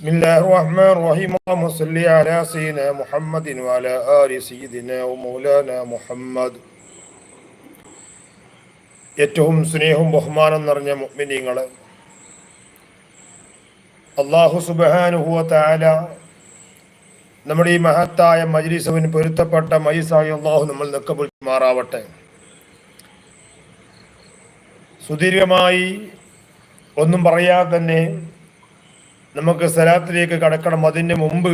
بسم الله الرحمن الرحيم اللهم صل على سيدنا محمد وعلى آل سيدنا ومولانا محمد ഏറ്റവും സ്നേഹവും ബഹുമാനം നിറഞ്ഞ മുഅ്മിനീങ്ങൾ അള്ളാഹു സുബഹാനുഹുവ താല നമ്മുടെ ഈ മഹത്തായ മജ്ലിസവിന് പൊരുത്തപ്പെട്ട മൈസായി അള്ളാഹു നമ്മൾ നിൽക്കപ്പെട്ടുമാറാവട്ടെ സുദീർഘമായി ഒന്നും പറയാതെ തന്നെ നമുക്ക് സ്ഥലത്തിലേക്ക് കടക്കണം. അതിന് മുമ്പ്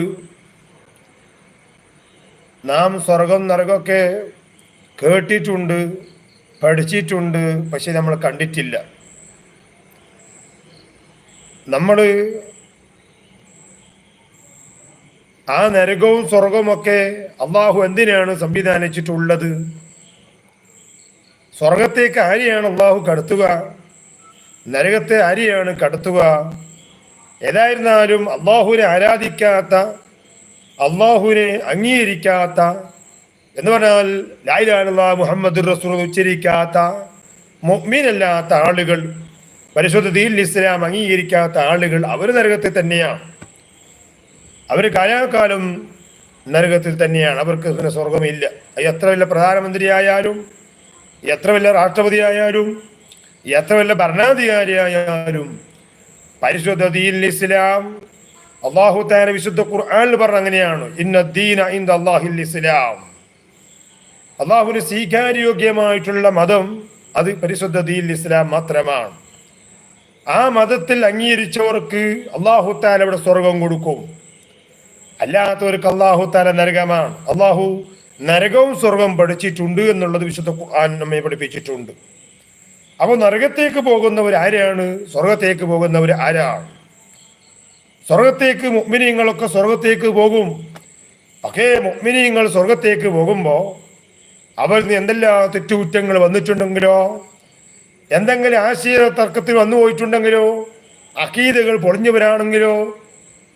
നാം സ്വർഗം നരകമൊക്കെ കേട്ടിട്ടുണ്ട് പഠിച്ചിട്ടുണ്ട് പക്ഷെ നമ്മൾ കണ്ടിട്ടില്ല. നമ്മൾ ആ നരകവും സ്വർഗവുമൊക്കെ അള്ളാഹു എന്തിനാണ് സംവിധാനിച്ചിട്ടുള്ളത്? സ്വർഗത്തേക്ക് ആരെയാണ് അള്ളാഹു കടത്തുക? നരകത്തെ ആരെയാണ് കടത്തുക? ഏതായിരുന്നാലും അള്ളാഹുവിനെ ആരാധിക്കാത്ത അള്ളാഹുവിനെ അംഗീകരിക്കാത്ത എന്ന് പറഞ്ഞാൽ ലായിലാനുള്ള മുഹമ്മദ് റസൂൽ ഉച്ചരിക്കാത്ത മൊമ്മീനല്ലാത്ത ആളുകൾ പരിശുദ്ധ ദീൻ ഇസ്ലാം അംഗീകരിക്കാത്ത ആളുകൾ അവർ നരകത്തിൽ തന്നെയാണ്. അവർ കാലാകാലം നരകത്തിൽ തന്നെയാണ്. അവർക്ക് പിന്നെ സ്വർഗമില്ല എത്ര വലിയ പ്രധാനമന്ത്രിയായാലും എത്ര വലിയ രാഷ്ട്രപതിയായാലും എത്ര വലിയ ഭരണാധികാരിയായാലും പരിശുദ്ധ ദീൻ ഇസ്ലാം. അള്ളാഹു താര വിശുദ്ധ ഖുർആാനിൽ പറഞ്ഞ അങ്ങനെയാണ്. ഇന്ന ദീന ഇന്ദ അള്ളാഹിൽ ഇസ്ലാം. അള്ളാഹുവിന് സ്വീകാര്യോഗ്യമായിട്ടുള്ള മതം അത് പരിശുദ്ധ ദീൻ ഇസ്ലാം മാത്രമാണ്. ആ മതത്തിൽ അംഗീകരിച്ചവർക്ക് അള്ളാഹു താല ഇവിടെ സ്വർഗം കൊടുക്കും. അല്ലാത്തവർക്ക് അള്ളാഹു താല നരകമാണ്. അള്ളാഹു നരകവും സ്വർഗം പഠിച്ചിട്ടുണ്ട് എന്നുള്ളത് വിശുദ്ധ നമ്മെ പഠിപ്പിച്ചിട്ടുണ്ട്. അപ്പോൾ നരകത്തേക്ക് പോകുന്നവർ ആരാണ്? സ്വർഗത്തേക്ക് പോകുന്നവർ ആരാണ് സ്വർഗത്തേക്ക് മുഗ്മിനിയങ്ങളൊക്കെ സ്വർഗത്തേക്ക് പോകും. പക്ഷേ മുഗ്മിനിയങ്ങൾ സ്വർഗത്തേക്ക് പോകുമ്പോൾ അവരിൽ എന്തെല്ലാം തെറ്റുകുറ്റങ്ങൾ വന്നിട്ടുണ്ടെങ്കിലോ? എന്തെങ്കിലും ആശയ തർക്കത്തിൽ വന്നു പോയിട്ടുണ്ടെങ്കിലോ? അക്കീതകൾ പൊളിഞ്ഞവരാണെങ്കിലോ?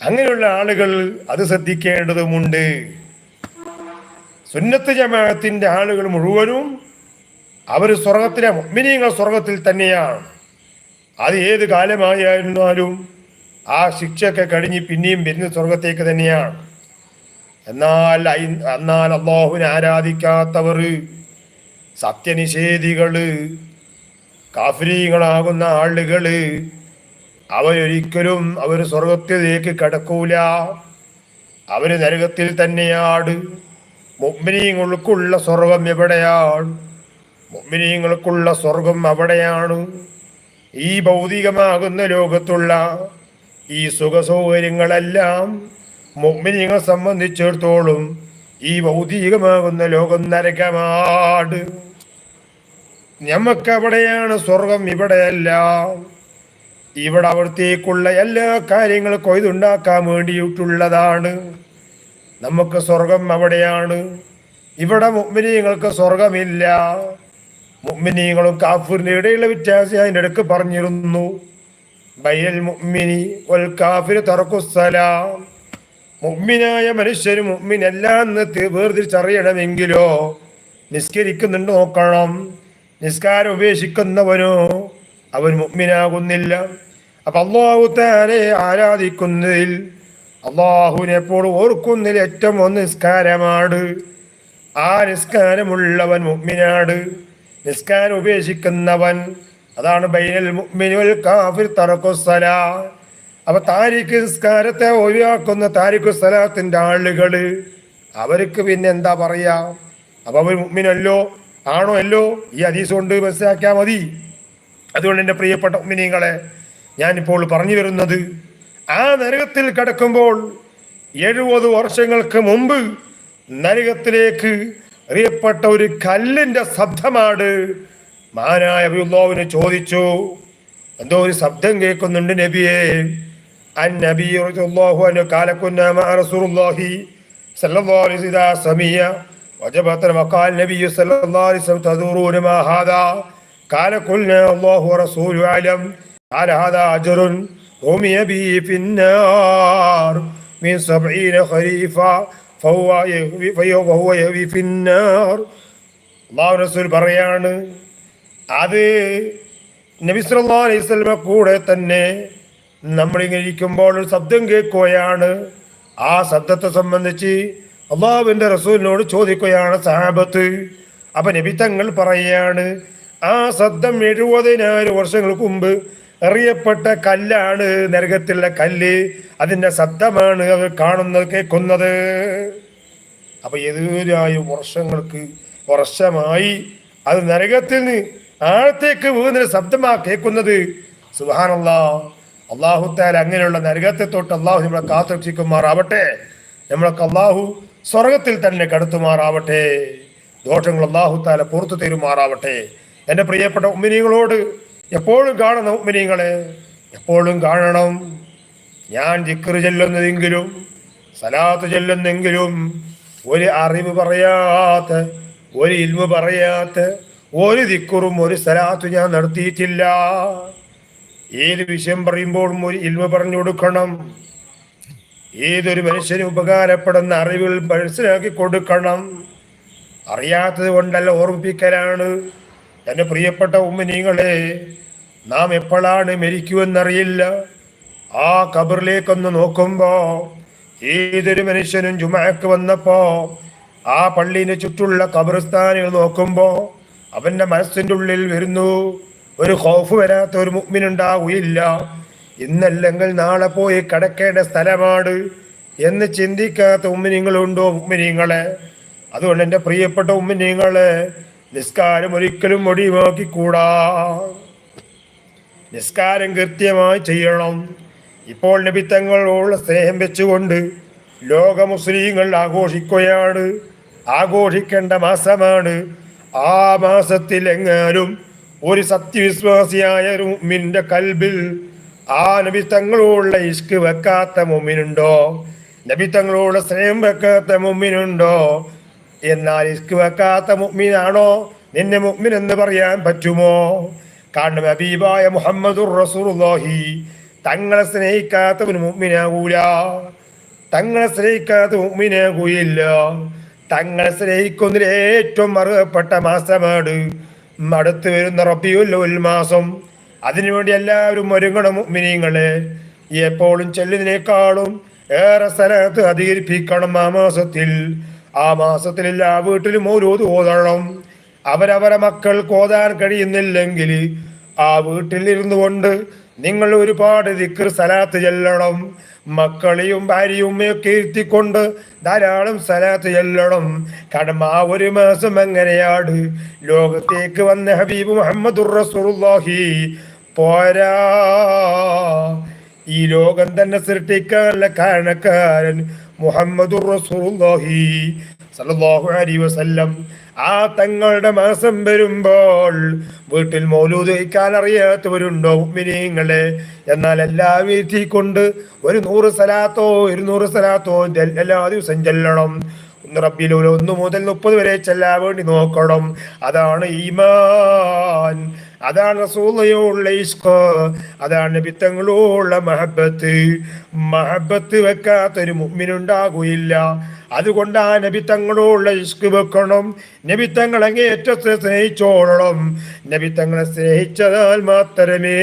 അങ്ങനെയുള്ള ആളുകൾ അത് ശ്രദ്ധിക്കേണ്ടതുമുണ്ട്. സുന്നത്ത് ജമാഅത്തിന്റെ ആളുകൾ മുഴുവനും അവർ സ്വർഗത്തിലെ മിനിയങ്ങൾ സ്വർഗത്തിൽ തന്നെയാണ്. അത് ഏത് കാലമായിരുന്നാലും ആ ശിക്ഷയൊക്കെ കഴിഞ്ഞ് പിന്നെയും വരുന്ന സ്വർഗത്തേക്ക് തന്നെയാണ്. എന്നാൽ എന്നാൽ അള്ളാഹുവിനെ ആരാധിക്കാത്തവർ സത്യനിഷേധികൾ കാഫരീകളാകുന്ന ആളുകൾ അവരൊരിക്കലും അവർ സ്വർഗത്തിലേക്ക് കടക്കൂല. അവർ നരകത്തിൽ തന്നെയാണ്. മുഗ്മിനീങ്ങൾക്കുള്ള സ്വർഗം എവിടെയാണ്? മുഗ്മിനീങ്ങൾക്കുള്ള സ്വർഗം അവിടെയാണ്. ഈ ഭൗതികമാകുന്ന ലോകത്തുള്ള ഈ സുഖസൗകര്യങ്ങളെല്ലാം മുഗ്മിനികളെ സംബന്ധിച്ചിടത്തോളം ഈ ഭൗതികമാകുന്ന ലോകം നരകമാണ് ഞമ്മക്കവിടെയാണ് സ്വർഗം ഇവിടെയല്ല. ഇവിടെ അവിടത്തേക്കുള്ള എല്ലാ കാര്യങ്ങളും കൊയ്തുണ്ടാക്കാൻ വേണ്ടിയിട്ടുള്ളതാണ്. നമുക്ക് സ്വർഗം അവിടെയാണ്. ഇവിടെ മുമ്പിനീങ്ങൾക്ക് സ്വർഗമില്ല. മുഗ്മിനികളും കാഫിറിന്റെ ഇടയിലുള്ള വ്യത്യാസം അതിന്റെ ഇടയ്ക്ക് പറഞ്ഞിരുന്നു. ബൈൽ മുമ്മിനി വൽ കാഫിർ തറക്കുസലാം മുമ്മിനായ മനുഷ്യരും മുമ്മിനെല്ലാം വേർതിരിച്ചറിയണമെങ്കിലോ നിസ്കരിക്കുന്നുണ്ട് നോക്കണം. നിസ്കാരം ഉപേക്ഷിക്കുന്നവനോ അവൻ മുമ്മിനാകുന്നില്ല അപ്പൊ താനെ ആരാധിക്കുന്നതിൽ അള്ളാഹുവിനെ എപ്പോഴും ഓർക്കുന്നതിൽ ഏറ്റവും ഒന്ന് നിസ്കാരമാണ്. ആ നിസ്കാരമുള്ളവൻ മുമ്മിനാട് നിസ്കാരം ഉപേക്ഷിക്കുന്നവൻ അതാണ് ബൈനൽ കാഫിർ തറക്കുസല അപ്പൊ താരിഖ് നിസ്കാരത്തെ ഒഴിവാക്കുന്ന താരിഖ് സ്ഥലത്തിന്റെ ആളുകൾ അവർക്ക് പിന്നെ എന്താ പറയാ? അപ്പൊ അവർ മുമ്മിനല്ലോ ആണോ അല്ലോ? ഈ ഹദീസ് കൊണ്ട് മനസ്സിലാക്കിയാൽ മതി. അതുകൊണ്ട് എന്റെ പ്രിയപ്പെട്ട ഉമ്മിനിങ്ങളെ ഞാനിപ്പോൾ പറഞ്ഞു വരുന്നത് ആ നരകത്തിൽ കിടക്കുമ്പോൾ എഴുപത് വർഷങ്ങൾക്ക് മുമ്പ് നരകത്തിലേക്ക് അറിയപ്പെട്ട ഒരു കല്ലിന്റെ ശബ്ദമാണ് മാനായ അബിയുള്ളാവിനെ ചോദിച്ചു എന്തോ ഒരു ശബ്ദം കേൾക്കുന്നുണ്ട് നബിയെ النبي رضي الله عنه قال كنا مع رسول الله صلى الله عليه وسلم إذا سمي وجبت وقال النبي صلى الله عليه وسلم تدورون ما هذا قال قلنا الله ورسوله أعلم قال هذا أجر رمي به في النار من سبعين خريفا അള്ളാഹു റസൂൽ പറയാണ് അത് നബിസ്വല്ലാ അലൈഹി സ്വലമ കൂടെ തന്നെ നമ്മളിങ്ങനെ ഇരിക്കുമ്പോൾ ഒരു ശബ്ദം കേൾക്കുകയാണ്. ആ ശബ്ദത്തെ സംബന്ധിച്ച് അള്ളാഹുവിന്റെ റസൂലിനോട് ചോദിക്കുകയാണ് സാബത്ത് അപ്പം നബി തങ്ങൾ പറയുകയാണ് ആ ശബ്ദം എഴുപതിനായിരം വർഷങ്ങൾക്ക് മുമ്പ് എറിയപ്പെട്ട കല്ലാണ് നരകത്തിലെ കല്ല്. അതിന്റെ ശബ്ദമാണ് അവർ കാണുന്നത് കേൾക്കുന്നത്. അപ്പൊ എതിരായ വർഷങ്ങൾക്ക് വർഷമായി അത് നരകത്തിൽ നിന്ന് ആഴത്തേക്ക് പോകുന്നൊരു ശബ്ദമാ കേൾക്കുന്നത്. സുഹാനല്ലാ അള്ളാഹുത്താൽ അങ്ങനെയുള്ള നരകത്തെ തൊട്ട് അള്ളാഹു നമ്മളെ കാത്തുരക്ഷിക്കുമാറാവട്ടെ. നമ്മളൊക്കെ അള്ളാഹു സ്വർഗത്തിൽ തന്നെ കടത്തുമാറാവട്ടെ. ദോഷങ്ങൾ അള്ളാഹുത്താല പുറത്തു തരുമാറാവട്ടെ. എന്റെ പ്രിയപ്പെട്ട ഉമ്മിനികളോട് എപ്പോഴും കാണണം മിനിങ്ങളെ എപ്പോഴും കാണണം. ഞാൻ ജിക്കറ് ചെല്ലുന്നതെങ്കിലും സലാത്ത് ചെല്ലുന്നെങ്കിലും ഒരു അറിവ് പറയാത്ത ഒരു ഇൽമ പറയാത്ത ഒരു ദിക്കുറും ഒരു സലാത്തും ഞാൻ നടത്തിയിട്ടില്ല. ഏത് വിഷയം പറയുമ്പോഴും ഒരു ഇൽമ പറഞ്ഞു കൊടുക്കണം. ഏതൊരു മനുഷ്യന് ഉപകാരപ്പെടുന്ന അറിവുകൾ മനസ്സിലാക്കി കൊടുക്കണം. അറിയാത്തത് കൊണ്ടല്ല ഓർമ്മിപ്പിക്കലാണ്. എന്റെ പ്രിയപ്പെട്ട ഉമ്മനീങ്ങളെ നാം എപ്പോഴാണ് മരിക്കുമെന്നറിയില്ല. ആ കബറിലേക്കൊന്ന് നോക്കുമ്പോ ഏതൊരു മനുഷ്യനും ജുമാക്ക് വന്നപ്പോ ആ പള്ളിന് ചുറ്റുള്ള കബറിസ്ഥാനുകൾ നോക്കുമ്പോ അവന്റെ മനസ്സിന്റെ ഉള്ളിൽ വരുന്നു ഒരു ഹോഫ് വരാത്ത ഒരു മുഗ്മിനുണ്ടാവുകയില്ല ഇന്നല്ലെങ്കിൽ നാളെ പോയി കിടക്കേണ്ട സ്ഥലമാണ് എന്ന് ചിന്തിക്കാത്ത ഉമ്മിനിങ്ങളുണ്ടോ ഉമ്മിനിങ്ങളെ അതുകൊണ്ട് എന്റെ പ്രിയപ്പെട്ട ഉമ്മിനിങ്ങളെ നിസ്കാരം ഒരിക്കലും ഒഴിവാക്കിക്കൂടാ നിസ്കാരം കൃത്യമായി ചെയ്യണം. ഇപ്പോൾ നബിത്തങ്ങളോടുള്ള സ്നേഹം വെച്ചുകൊണ്ട് ലോക മുസ്ലിങ്ങൾ ആഘോഷിക്കുകയാണ്. ആഘോഷിക്കേണ്ട മാസമാണ്. ആ മാസത്തിൽ എങ്ങാനും ഒരു സത്യവിശ്വാസിയായ ഒരു മുമ്മിന്റെ കൽബിൽ ആ നബിത്തങ്ങളോടുള്ള ഇഷ്ക് വെക്കാത്ത മുമ്മിനുണ്ടോ നബി തങ്ങളോട് സ്നേഹം വെക്കാത്ത മുമ്മിനുണ്ടോ എന്നാൽ ഇസ്ക് വെക്കാത്ത മുഗ്മിനാണോ? നിന്നെ മുഗ്മിൻ എന്ന് പറയാൻ പറ്റുമോ? കാരണം അബീബായ മുഹമ്മദുർ റസൂർഹി തങ്ങളെ സ്നേഹിക്കാത്തവന് മുഗ്മിനാകൂല. തങ്ങളെ സ്നേഹിക്കാത്ത മുഗ്മിനാകൂയില്ല തങ്ങളെ സ്നേഹിക്കുന്നതിൽ ഏറ്റവും അർഹപ്പെട്ട മാസമാണ് അടുത്ത് വരുന്ന റബിയുൽ മാസം. അതിനുവേണ്ടി എല്ലാവരും ഒരുങ്ങണം മുഗ്മിനീങ്ങളെ. എപ്പോഴും ചെല്ലുന്നതിനേക്കാളും ഏറെ സ്ഥലത്ത് അധികരിപ്പിക്കണം ആ മാസത്തിൽ. ആ മാസത്തിൽ എല്ലാ വീട്ടിലും ഓരോ ഓതണം. അവരവരെ മക്കൾ കോതാൻ കഴിയുന്നില്ലെങ്കിൽ ആ വീട്ടിലിരുന്നു കൊണ്ട് നിങ്ങൾ ഒരുപാട് ദിക്കർ സലാത്ത് ചെല്ലണം. മക്കളെയും ഭാര്യയും ഒക്കെ ഇരുത്തിക്കൊണ്ട് ധാരാളം സലാത്ത് ചെല്ലണം. കാരണം ആ ഒരു മാസം എങ്ങനെയാണ് ലോകത്തേക്ക് വന്ന ഹബീബ് മുഹമ്മദ് റസൂലുള്ളാഹി. പോരാ. ഈ ലോകം തന്നെ സൃഷ്ടിക്കാനുള്ള കാരണക്കാരൻ മുഹമ്മദുർ റസൂലുള്ളാഹി സല്ലല്ലാഹു അലൈഹി വസല്ലം. ആ തങ്ങളുടെ മാസം വരുമ്പോൾ വീട്ടിൽ മൗലൂദ് വയ്ക്കാൻ അറിയാത്തവരുണ്ടോ മിനിങ്ങളെ എന്നാൽ എല്ലാ വീട്ടിൽ കൊണ്ട് ഒരു നൂറ് സ്ഥലത്തോ ഇരുന്നൂറ് സ്ഥലത്തോ എല്ലാ ദിവസം ചെല്ലണം. റബ്ബിൽ ഒന്ന് മുതൽ മുപ്പത് വരെ ചെല്ലാൻ വേണ്ടി നോക്കണം. അതാണ് ഈമാൻ. അതാണ് റസൂലയോടുള്ള ഇഷ്ക് അതാണ് നബിത്തങ്ങളോടുള്ള മഹബത്ത്. മഹബത്ത് വെക്കാത്തൊരു മുമ്മിനുണ്ടാകുകയില്ല അതുകൊണ്ട് ആ നബിത്തങ്ങളോടുള്ള ഇഷ്ക് വെക്കണം. നബിത്തങ്ങൾ അങ്ങേറ്റത്തെ സ്നേഹിച്ചോളണം. നബിത്തങ്ങളെ സ്നേഹിച്ചതാൽ മാത്രമേ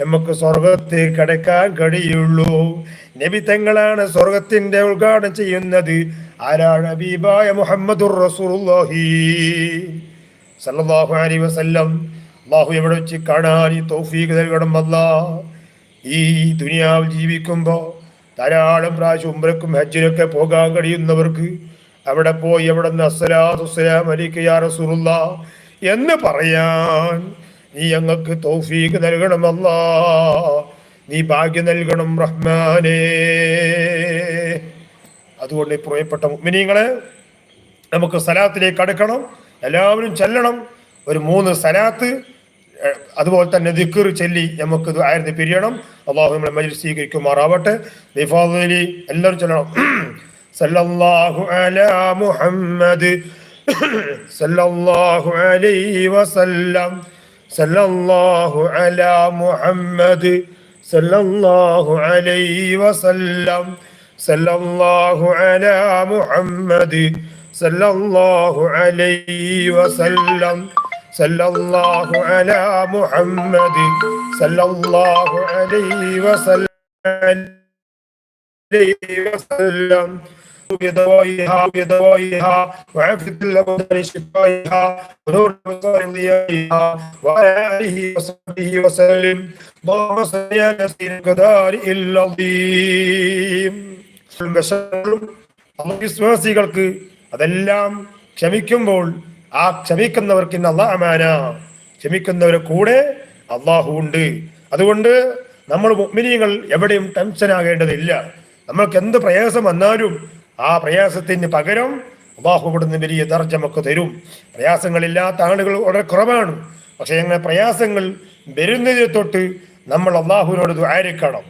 നമുക്ക് സ്വർഗത്തിൽ കിടക്കാൻ കഴിയുള്ളൂ. നബിത്തങ്ങളാണ് സ്വർഗത്തിന്റെ ഉദ്ഘാടനം ചെയ്യുന്നത്. ആരാണ് ബീബായ മുഹമ്മദുർ റസൂലുള്ളാഹി? സല്ലല്ലാഹു അലി വസല്ലം. അള്ളാഹു എവിടെ വെച്ച് കാണാൻ ഈ തൗഫീഖ് നൽകണം അല്ല. ഈ ദുനിയാവിൽ ജീവിക്കുമ്പോൾ ധാരാളം പ്രാവശ്യം ഉംറക്കും ഹജ്ജിനൊക്കെ പോകാൻ കഴിയുന്നവർക്ക് അവിടെ പോയി എവിടെ നിന്ന് അസ്സലാത്തുസ്സലാം അലിക്കയാ എന്ന് പറയാൻ നീ ഞങ്ങൾക്ക് തൗഫീഖ് നൽകണമല്ല നീ ഭാഗ്യം നൽകണം റഹ്മാനേ. അതുകൊണ്ട് പ്രിയപ്പെട്ട മിനിങ്ങളെ നമുക്ക് സ്ഥലത്തിലേക്ക് അടുക്കണം. എല്ലാവരും ചെല്ലണം. ഒരു മൂന്ന് സലാത്ത് അതുപോലെ തന്നെ ദിക്കർ ചൊല്ലി നമുക്ക് ആയിരത്തി പിരിയണം. അള്ളാഹു നമ്മളെ മജിൽ സ്വീകരിക്കുമാറാവട്ടെ. നിഫാദലി എല്ലാവരും ചെല്ലണം. സല്ലല്ലാഹു അലാ മുഹമ്മദ് സല്ലല്ലാഹു അലൈഹി വസല്ലം. സല്ലല്ലാഹു അലാ മുഹമ്മദ് സല്ലല്ലാഹു അലൈഹി വസല്ലം. സല്ലല്ലാഹു അലാ മുഹമ്മദ് സല്ലല്ലാഹു അലൈഹി വസല്ലം സല്ലല്ലാഹു അലാ മുഹമ്മദ് സല്ലല്ലാഹു അലൈഹി വസല്ലം عليه وسلم بضوائها بضوائها وعفت الأبدان شفائها ونور الأبصار ضيائها وعلى آله وصحبه وسلم اللهم صل على سيدنا القدار العظيم ബഷറും വിശ്വാസികൾക്ക് അതെല്ലാം ക്ഷമിക്കുമ്പോൾ ആ ക്ഷമിക്കുന്നവർക്ക് ഇന്ന് അള്ളാഹ് അമാന. ക്ഷമിക്കുന്നവരെ കൂടെ അള്ളാഹു ഉണ്ട്. അതുകൊണ്ട് നമ്മൾ മുഗ്മിനിയങ്ങൾ എവിടെയും ടെൻഷൻ ആകേണ്ടതില്ല. നമ്മൾക്ക് എന്ത് പ്രയാസം വന്നാലും ആ പ്രയാസത്തിന് പകരം അള്ളാഹു ഇവിടുന്ന് വലിയ ദർജമൊക്കെ തരും. പ്രയാസങ്ങളില്ലാത്ത ആളുകൾ വളരെ കുറവാണ്. പക്ഷെ അങ്ങനെ പ്രയാസങ്ങൾ വരുന്നതിനെ തൊട്ട് നമ്മൾ അള്ളാഹുവിനോട് ദ്വാരിക്കണം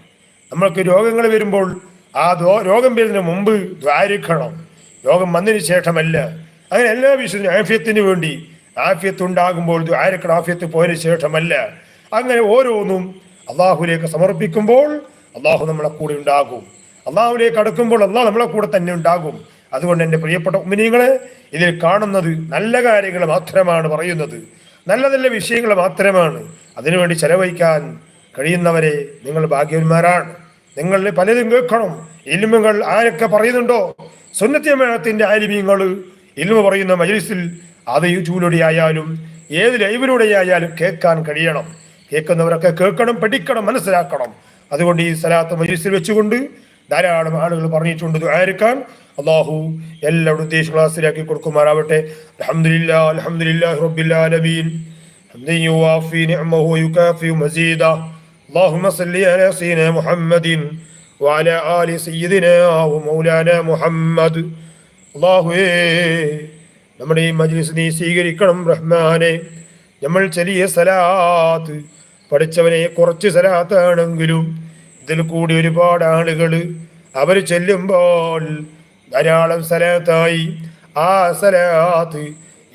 നമ്മൾക്ക് രോഗങ്ങൾ വരുമ്പോൾ ആ രോഗം വരുന്നതിന് മുമ്പ് ദ്വാരിക്കണം രോഗം വന്നതിന് ശേഷമല്ല. അങ്ങനെ എല്ലാ വിശ്വസിനും ആഫ്യത്തിന് വേണ്ടി ആഫ്യത്ത് ഉണ്ടാകുമ്പോൾ ആയിരക്കണ ആഫ്യത്ത് പോയതിന് ശേഷമല്ല. അങ്ങനെ ഓരോന്നും അള്ളാഹുലേക്ക് സമർപ്പിക്കുമ്പോൾ അള്ളാഹു നമ്മളെ കൂടെ ഉണ്ടാകും. അള്ളാഹുലേക്ക് അടുക്കുമ്പോൾ അള്ളാഹ് നമ്മളെ കൂടെ തന്നെ ഉണ്ടാകും. അതുകൊണ്ട് എന്റെ പ്രിയപ്പെട്ട ഉമ്മിനികളെ ഇതിൽ കാണുന്നത് നല്ല കാര്യങ്ങൾ മാത്രമാണ് പറയുന്നത്. നല്ല നല്ല വിഷയങ്ങൾ മാത്രമാണ്. അതിനുവേണ്ടി ചെലവഴിക്കാൻ കഴിയുന്നവരെ നിങ്ങൾ ഭാഗ്യവന്മാരാണ്. നിങ്ങൾ പലതും കേൾക്കണം. ഇലിമുകൾ ആരൊക്കെ പറയുന്നുണ്ടോ? സുന്നത്യമേളത്തിന്റെ ആലിമീങ്ങൾ ഇൽമ പറയുന്ന മജലിസിൽ അത് യൂട്യൂബിലൂടെ ആയാലും ഏത് ലൈവിലൂടെ ആയാലും കേൾക്കാൻ കഴിയണം കേൾക്കുന്നവരൊക്കെ കേൾക്കണം പഠിക്കണം മനസ്സിലാക്കണം അതുകൊണ്ട് ഈ സ്ഥലത്ത് മജലിസിൽ വെച്ചുകൊണ്ട് ധാരാളം ആളുകൾ പറഞ്ഞിട്ടുണ്ട് ആയിരിക്കാൻ അള്ളാഹു എല്ലാവരും ഉദ്ദേശങ്ങൾ ഹാസിലാക്കി കൊടുക്കുമാറാവട്ടെ അലഹമില്ലാ അലഹമില്ലാ റബ്ബില്ലാലമീൻ حمدا يوافي نعمه ويكافئ مزيدا اللهم صل على سيدنا محمد വാല ആലി സയ്യിദിനാവു മൗലാന മുഹമ്മദ്. അള്ളാഹുവേ നമ്മുടെ ഈ മജ്ലിസ് നീ സ്വീകരിക്കണം റഹ്മാനെ. നമ്മൾ ചെറിയ സലാത്ത് പഠിച്ചവനെ കുറച്ച് സലാത്താണെങ്കിലും ഇതിൽ കൂടി ഒരുപാട് ആളുകൾ അവർ ചെല്ലുമ്പോൾ ധാരാളം സലാത്തായി. ആ സലാത്ത്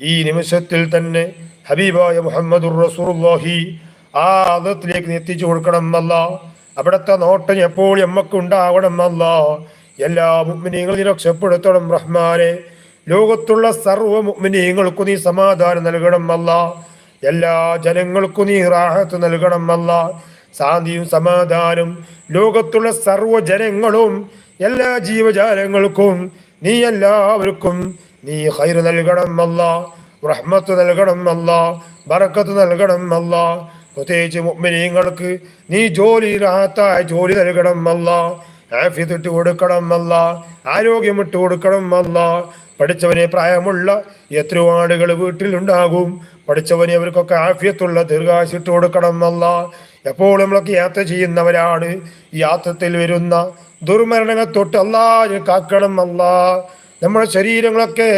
ഈ നിമിഷത്തിൽ തന്നെ ഹബീബായ മുഹമ്മദുർ റസൂർ ആ അതത്തിലേക്ക് എത്തിച്ചു കൊടുക്കണം എന്നല്ല അവിടുത്തെ നോട്ടം എപ്പോൾ എമ്മക്ക് ഉണ്ടാവണം അല്ല എല്ലാ മുഗ്മിനീങ്ങളും രക്ഷപ്പെടുത്തണം റഹ്മാനെ. ലോകത്തുള്ള സർവ മുഗ്മിനീങ്ങൾക്കും നീ സമാധാനം നൽകണം അല്ല എല്ലാ ജനങ്ങൾക്കും നീ റാഹത്ത് നൽകണം അല്ല ശാന്തിയും സമാധാനം ലോകത്തുള്ള സർവ ജനങ്ങളും എല്ലാ ജീവജാലങ്ങൾക്കും നീ എല്ലാവർക്കും നീ ഹൈർ നൽകണം അല്ല റഹ്മത്ത് നൽകണം അല്ല ബറക്കത്ത് നൽകണം അല്ല പ്രത്യേകിച്ച് മുഅ്മിനീങ്ങൾക്ക് നീ ജോലി റാഹത്തായ ജോലി നൽകണം അല്ല ഇട്ട് കൊടുക്കണം അല്ല ആരോഗ്യമിട്ട് കൊടുക്കണം അല്ല പഠിച്ചവനെ പ്രായമുള്ള എത്രയോ ആളുകൾ വീട്ടിലുണ്ടാകും. പഠിച്ചവനെ അവർക്കൊക്കെ ആഫിയത്തുള്ള ദീർഘാശിട്ട് കൊടുക്കണം അല്ല എപ്പോഴും നമ്മളൊക്കെ യാത്ര ചെയ്യുന്നവരാണ്. യാത്രത്തിൽ വരുന്ന ദുർമരണങ്ങൾ തൊട്ട് അല്ലാതെ കാക്കണം അല്ല നമ്മുടെ ശരീരങ്ങളൊക്കെ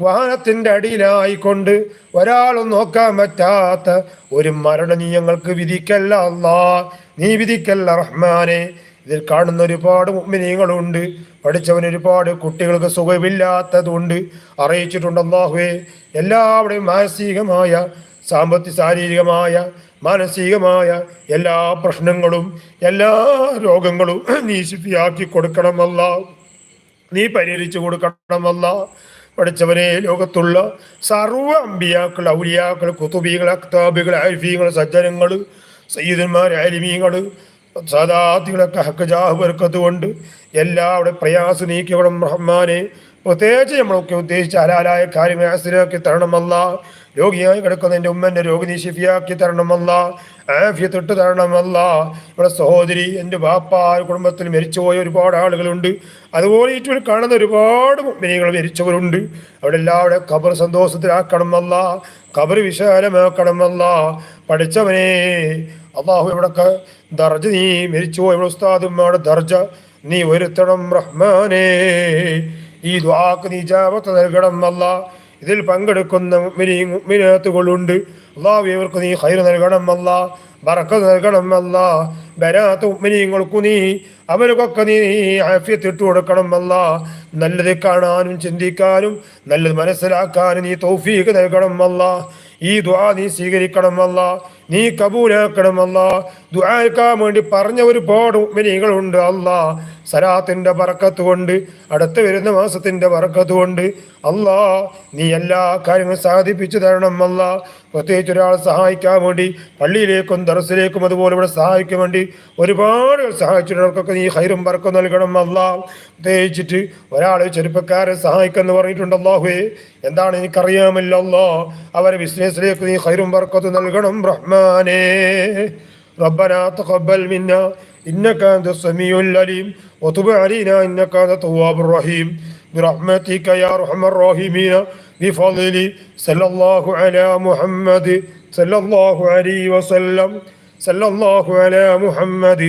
വാഹനത്തിന്റെ അടിയിലായിക്കൊണ്ട് ഒരാളും നോക്കാൻ പറ്റാത്ത ഒരു മരണം നീ ഞങ്ങൾക്ക് വിധിക്കല്ല അല്ലാ നീ വിധിക്കല്ല റഹ്മാനെ. ഇതിൽ കാണുന്ന ഒരുപാട് മുമ്മിനീങ്ങളുണ്ട് പഠിച്ചവൻ ഒരുപാട് കുട്ടികൾക്ക് സുഖമില്ലാത്തതുണ്ട്. അറിയിച്ചിട്ടുണ്ട് എല്ലാവരുടെയും മാനസികമായ സാമ്പത്തിക ശാരീരികമായ മാനസികമായ എല്ലാ പ്രശ്നങ്ങളും എല്ലാ രോഗങ്ങളും നീ ശുദ്ധിയാക്കി കൊടുക്കണമല്ല നീ പരിഹരിച്ചു കൊടുക്കണമല്ല പഠിച്ചവനെ ലോകത്തുള്ള സർവ അമ്പിയാക്കൾ ഔലിയാക്കൾ കുത്തുബികൾ അക്താബികൾ ആരിഫീങ്ങൾ സജ്ജനങ്ങൾ സയ്യിദന്മാർ ആലിമീങ്ങൾ സാദാത്തികളൊക്കെ ഹക്കജാഹ് ബർക്കത്ത് കൊണ്ട് എല്ലാവരുടെ പ്രയാസം നീക്കിയവണം റഹ്മാനെ. പ്രത്യേകിച്ച് നമ്മളൊക്കെ ഉദ്ദേശിച്ച ഹലാലായ കാര്യങ്ങൾ ആശ്രയാക്കി തരണമല്ല. രോഗിയായി കിടക്കുന്ന എന്റെ ഉമ്മന്റെ രോഗിനി ഷിഫിയാക്കി തരണമല്ല. തൊട്ട് തരണമല്ല. ഇവിടെ സഹോദരി എന്റെ ബാപ്പ കുടുംബത്തിൽ മരിച്ചുപോയ ഒരുപാട് ആളുകളുണ്ട്. അതുപോലെ ഏറ്റവും കാണുന്ന ഒരുപാട് മിനികൾ മരിച്ചവരുണ്ട്. അവിടെ എല്ലാവരുടെ ഖബർ സന്തോഷത്തിലാക്കണമല്ല. ഖബർ വിശാലമാക്കണമല്ല. പഠിച്ചവനെ അള്ളാഹു എവിടൊക്കെ ദർജ നീ മരിച്ചുവോ എവിടെ ഉസ്താദും അവിടെ ദർജ. നീ ഒരുത്തണം റഹ്മാനേ. ഈ ദ്വാക്ക് നീ ജാപത്ത് നൽകണം അല്ല. ഇതിൽ പങ്കെടുക്കുന്ന മിനിയാത്തുകളുണ്ട് അള്ളാഹു ഇവർക്ക് നീ ഹൈർ നൽകണം അല്ല. ബറക്ക നൽകണം അല്ല. ബരാത്ത ഉമ്മനീങ്ങൾക്കു നീ അവർക്കൊക്കെ നീ ആഫിയത്ത് ഇട്ടു കൊടുക്കണം അല്ല. നല്ലത് കാണാനും ചിന്തിക്കാനും നല്ലത് മനസ്സിലാക്കാനും നീ തൗഫീഖ് നൽകണം അല്ല. ഈ ദ്വാ നീ സ്വീകരിക്കണം അല്ല. നീ കബൂലാക്കണം അല്ല. ദുആക്കാൻ വേണ്ടി പറഞ്ഞ ഒരുപാട് ഉമ്മനീകളുണ്ട് അല്ല. സലാത്തിന്റെ വറക്കത്ത് കൊണ്ട് അടുത്ത് വരുന്ന മാസത്തിന്റെ വറക്കത്ത് കൊണ്ട് അല്ലാ നീ എല്ലാ കാര്യങ്ങളും സാധിപ്പിച്ചു തരണം അല്ല. പ്രത്യേകിച്ച് ഒരാളെ സഹായിക്കാൻ വേണ്ടി പള്ളിയിലേക്കും ദറസിലേക്കും അതുപോലെ ഇവിടെ സഹായിക്കാൻ വേണ്ടി ഒരുപാട് സഹായിച്ചിട്ടവർക്കൊക്കെ നീ ഹൈറും വറക്കം നൽകണം അല്ല. പ്രത്യേകിച്ചിട്ട് ഒരാളെ ചെറുപ്പക്കാരെ സഹായിക്കുമെന്ന് പറഞ്ഞിട്ടുണ്ട് അല്ലാഹുവേ. എന്താണ് എനിക്കറിയാമല്ലോ അവരെ ബിസിനസ്സിലേക്ക് നീ ഹൈറും വറക്കത്ത് നൽകണം الرحمن. ربنا تقبل منا إنك أنت السميع العليم. وتب علينا إنك أنت التواب الرحيم. برحمتك يا أرحم الراحمين. بفضل صلى الله على محمد صلى الله عليه وسلم. صلى الله على محمد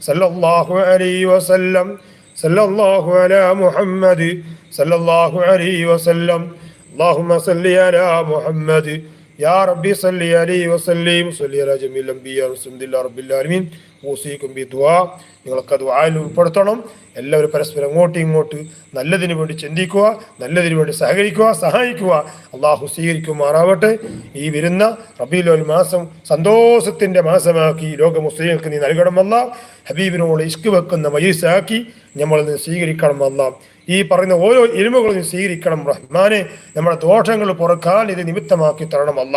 صلى الله عليه وسلم. صلى الله على محمد صلى الله عليه وسلم. اللهم صل على محمد. يا ربي صل عليه وسلم صل على جميع الأنبياء والحمد لله رب العالمين. ഓസിക്കും ബി നിങ്ങൾക്ക് നിങ്ങളൊക്കെ ദുആയിൽ ഉൾപ്പെടുത്തണം. എല്ലാവരും പരസ്പരം അങ്ങോട്ടും ഇങ്ങോട്ട് നല്ലതിന് വേണ്ടി ചിന്തിക്കുക നല്ലതിന് വേണ്ടി സഹകരിക്കുക സഹായിക്കുക. അള്ളാഹു സ്വീകരിക്കുമാറാവട്ടെ. ഈ വരുന്ന റബീലോൽ മാസം സന്തോഷത്തിന്റെ മാസമാക്കി ലോക മുസ്ലിങ്ങൾക്ക് നീ നൽകണമല്ല ഹബീബിനോട് ഇഷ്ക് വെക്കുന്ന മജീസാക്കി നമ്മൾ നീ സ്വീകരിക്കണമല്ല ഈ പറയുന്ന ഓരോ എരുമകളും നീ സ്വീകരിക്കണം റഹ്മാനെ. നമ്മുടെ ദോഷങ്ങൾ പുറക്കാൻ ഇത് നിമിത്തമാക്കി തരണമല്ല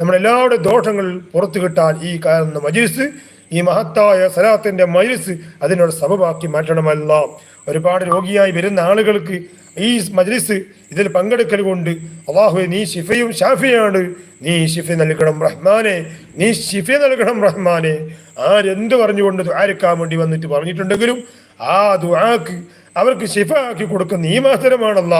നമ്മുടെ എല്ലാവരുടെ ദോഷങ്ങൾ പുറത്തു കിട്ടാൻ ഈ കാരണം മജീസ് ഈ മഹത്തായ സലാത്തിന്റെ മജിലിസ് അതിനോട് സമമാക്കി മാറ്റണമല്ല. ഒരുപാട് രോഗിയായി വരുന്ന ആളുകൾക്ക് ഈ മജ്ലിസ് ഇതിൽ പങ്കെടുക്കൽ കൊണ്ട് അള്ളാഹുവെ നീ ഷിഫയും ഷാഫിയാണ് നീ ഷിഫ നൽകണം റഹ്മാനെ. നീ ഷിഫ നൽകണം റഹ്മാനെ. ആരെന്ത് പറഞ്ഞുകൊണ്ട് ദ്വാരക്കാൻ വേണ്ടി വന്നിട്ട് പറഞ്ഞിട്ടുണ്ടെങ്കിലും ആ ദുആക്ക് അവർക്ക് ഷിഫ ആക്കി കൊടുക്കുന്ന ഈ മാത്രമാണല്ല.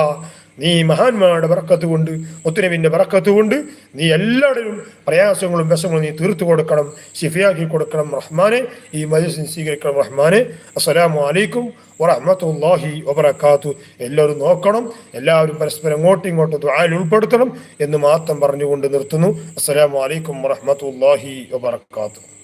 നീ മഹാന്മാരുടെ പറക്കത്ത് കൊണ്ട് ഒത്തുനവിന്റെ പറക്കത്ത് കൊണ്ട് നീ എല്ലാവരും പ്രയാസങ്ങളും വിഷങ്ങളും നീ തീർത്തു കൊടുക്കണം ഷിഫിയാക്കി കൊടുക്കണം റഹ്മാനെ ഈ മജസിന് സ്വീകരിക്കണം റഹ്മാനെ. അസ്സലാമു അലൈക്കും വറഹമത്തല്ലാഹി വബറക്കാത്തു എല്ലാവരും നോക്കണം എല്ലാവരും പരസ്പരം അങ്ങോട്ടും ഇങ്ങോട്ടും ദ്വായിൽ ഉൾപ്പെടുത്തണം എന്ന് മാത്രം പറഞ്ഞുകൊണ്ട് നിർത്തുന്നു. അസ്സലാമു അലൈക്കും വറഹമത്തല്ലാഹി വബറക്കാത്തു